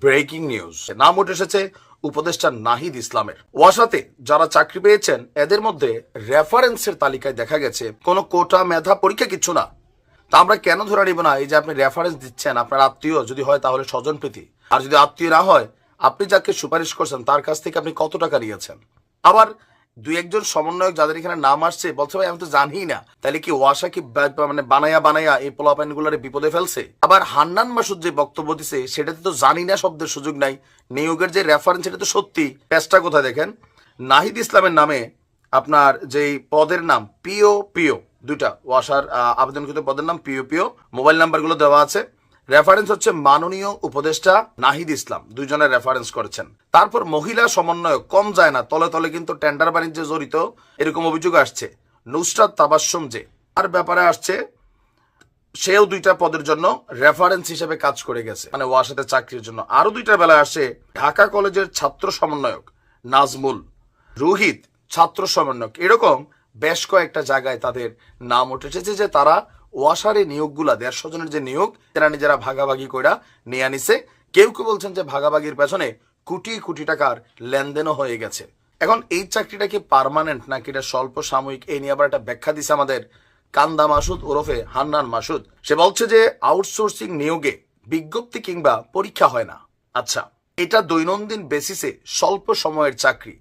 Breaking news. নাম উঠে এসেছে উপদেষ্টা নাহিদ ইসলামের। ওয়াসাতে যারা চাকরি পেয়েছেন, এদের মধ্যে রেফারেন্সের তালিকায় দেখা গেছে, কোনো কোটা মেধা পরীক্ষা কিছু না। তা আমরা কেন ধরে নিব না? এই যে আপনি রেফারেন্স দিচ্ছেন, আপনার আত্মীয় যদি হয় তাহলে স্বজন প্রীতি। আর যদি আত্মীয় না হয়, আপনি যাকে সুপারিশ করছেন, তার কাছ থেকে আপনি কত টাকা নিয়েছেন? আবার দুই একজন সমন্বয়ক যাদের এখানে নাম আসছে, বলছে, ভাই, আমি তো জানি না। তাহলে কি ওয়াসা কি মানে বানায়া বানায়া এই পোলাপাইন গুলারে বিপদে ফেলছে? আবার হান্নান মাসুদ যে বক্তব্য দিছে, সেটাতে তো জানি না শব্দের সুযোগ নাই। নিয়োগের যে রেফারেন্স সেটা তো সত্যি। পেজটা কোথায় দেখেন? নাহিদ ইসলামের নামে আপনার যেই পদের নাম, পিও পিও, দুইটা ওয়াসার আবেদনকৃত পদের নাম, পিও পিও, মোবাইল নাম্বারগুলো দেওয়া আছে। রেফারেন্স হচ্ছে মাননীয় উপদেষ্টা নাহিদ ইসলাম। দুইজনের রেফারেন্স করেছেন। তারপর মহিলা সমন্বয়ক, কম যায় না, তলে তলে কিন্তু টেন্ডার বাণিজ্যে জড়িত এরকম অভিযোগ আসছে। নুসরাত তাবাসসুম যে আর ব্যাপারে আসছে, সেও দুইটা পদের জন্য রেফারেন্স হিসেবে কাজ করে গেছে। মানে ওয়াসাতে চাকরির জন্য। আরও দুইটা বেলায় আসে, ঢাকা কলেজের ছাত্র সমন্বয়ক নাজমুল রোহিত, ছাত্র সমন্বয়ক। এরকম বেশ কয়েকটা জায়গায় তাদের নাম উঠে এসেছে যে তারা ওয়াসারে নিয়োগগুলা দেড়শো জনের যে নিয়োগ, তারা নিজেরা ভাগাভাগি কইরা নিয়ে আনিছে। কেউ কেউ বলছেন যে ভাগাভাগির পেছনে কোটি কোটি টাকার লেনদেনও হয়ে গেছে। এখন এই চাকরিটা কি পার্মানেন্ট নাকি এটা স্বল্প সাময়িক? এই নিয়ে আবার একটা ব্যাখ্যা দিছে আমাদের কান্দা মাসুদ ওরফে হান্নান মাসুদ। সে বলছে যে আউটসোর্সিং নিয়োগে বিজ্ঞপ্তি কিংবা পরীক্ষা হয় না। আচ্ছা এটা দৈনন্দিন বেসিসে স্বল্প সময়ের চাকরি।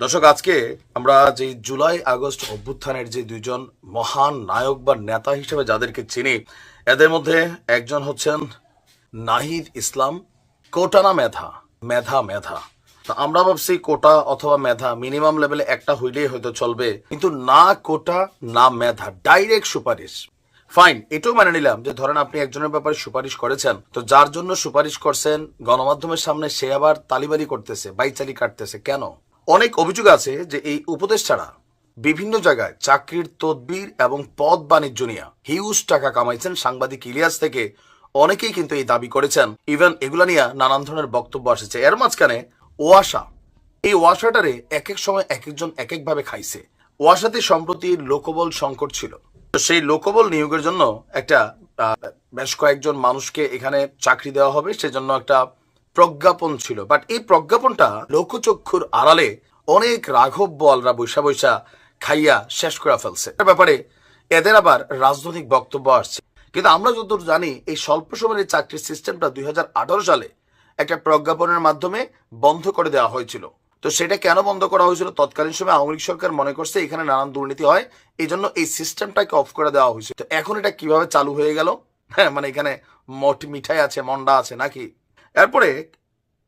দর্শক, আজকে আমরা যে জুলাই, আগস্ট অভ্যুত্থানের যে দুইজন মহান নায়ক বা নেতা হিসেবে যাদেরকে চিনি, এদের মধ্যে একজন হচ্ছেন নাহিদ ইসলাম কোটানা মেধা? মেধা মেধা। তা আমরা ভাবছি কোটা অথবা মেধা মিনিমাম লেভেলে একটা হইলেই হয়তো চলবে, কিন্তু না কোটা, না মেধা, ডাইরেক্ট সুপারিশ। ফাইন, এটাও মেনে নিলাম যে ধরেন আপনি একজনের ব্যাপারে সুপারিশ করেছেন, তো যার জন্য সুপারিশ করছেন, গণমাধ্যমের সামনে সে আবার তালিবারি করতেছে, বাইচালি কাটতেছে, কেন? অনেক অভিযোগ আছে যে এই উপদেষ্টারা বিভিন্ন জায়গায় চাকরির তদবির এবং পদ বাণিজ্য নিয়ে হিউজ টাকা কামাইছেন সাংবাদিক ইলিয়াস থেকে অনেকেই কিন্তু এই দাবি করেছেন। ইভেন এগুলা নিয়ে নানান ধরনের বক্তব্য আসছে। এর মাঝখানে ওয়াসা, এই ওয়াসাটারে এক এক সময় এক একজন এক একভাবে খাইছে। ওয়াসাতে সম্প্রতি লোকবল সংকট ছিল। তো সেই লোকবল নিয়োগের জন্য একটা বেশ কয়েকজন মানুষকে এখানে চাকরি দেওয়া হবে। সেজন্য একটা প্রজ্ঞাপন ছিল। বাট এই প্রজ্ঞাপনটা লোকচক্ষুর আড়ালে অনেক রাঘব বলরা বৈশা বৈশা খাইয়া শেষ করে ফেলছে। ব্যাপারে এদের আবার রাজনৈতিক বক্তব্য আসছে। কিন্তু আমরা যতদূর জানি, এই স্বল্প সময়ের চাকরির সিস্টেমটা দুই সালে একটা প্রজ্ঞাপনের মাধ্যমে বন্ধ করে দেওয়া হয়েছিল। তো সেটা কেন বন্ধ করা হয়েছিল? তৎকালীন সময় আওয়ামী লীগ সরকার মনে করছে এখানে নানান দুর্নীতি হয়, এই জন্য এই সিস্টেমটাকে অফ করে দেওয়া হয়েছিল তো এখন এটা কীভাবে চালু হয়ে গেল? হ্যাঁ মানে এখানে মঠ মিঠাই আছে, মন্ডা আছে নাকি? এরপরে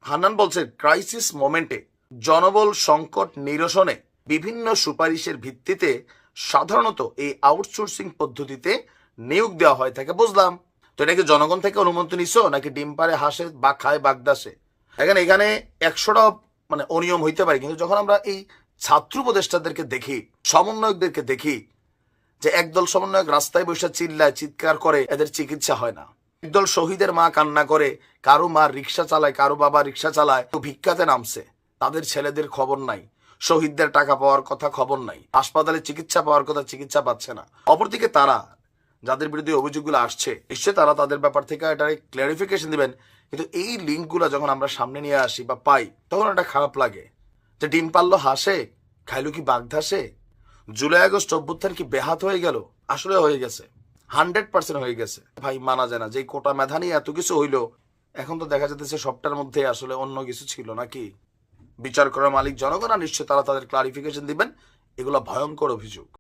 হান্নান বলছে ক্রাইসিস মোমেন্টে জনবল সংকট নিরসনে বিভিন্ন সুপারিশের ভিত্তিতে সাধারণত এই আউটসোর্সিং পদ্ধতিতে নিয়োগ দেওয়া হয় থাকে। বুঝলাম। তো এটাকে জনগণ থেকে অনুমতি নিছো, নাকি ডিম পারে হাসে বা খায় বাগদাসে? এখানে এখানে একশোটা মানে অনিয়ম হইতে পারে, কিন্তু যখন আমরা এই ছাত্র উপদেষ্টাদেরকে দেখি, সমন্বয়কদেরকে দেখি, যে একদল সমন্বয়ক রাস্তায় বসে চিল্লায়, চিৎকার করে, এদের চিকিৎসা হয় না। একদল শহীদের মা কান্না করে, কারও মা রিক্সা চালায়, কারও বাবা রিক্সা চালায় তো ভিক্ষাতে নামছে। তাদের ছেলেদের খবর নাই। শহীদদের টাকা পাওয়ার কথা খবর নাই। হাসপাতালে চিকিৎসা পাওয়ার কথা চিকিৎসা পাচ্ছে না। অপরদিকে তারা, যাদের বিরুদ্ধে অভিযোগগুলো আসছে, নিশ্চয়ই তারা তাদের ব্যাপার থেকে এটা ক্লারিফিকেশন দিবেন। কিন্তু এই লিঙ্কগুলো যখন আমরা সামনে নিয়ে আসি বা পাই, তখন এটা খারাপ লাগে। যে ডিম পারল হাসে, খাইলো কি বাগধাসে? জুলাই আগস্ট অভ্যুত্থান কি বেহাত হয়ে গেল? আসলে হয়ে গেছে। হান্ড্রেড পার্সেন্ট হয়ে গেছে। ভাই, মানা যায় না। যে কোটা মেধা নিয়ে এত কিছু হইল, এখন তো দেখা যাচ্ছে সবটার মধ্যে আসলে অন্য কিছু ছিল নাকি? বিচার করার মালিক, জনগণ নিশ্চয় তারা তাদের ক্লারিফিকেশন দিবেন। এগুলো ভয়ঙ্কর অভিযোগ।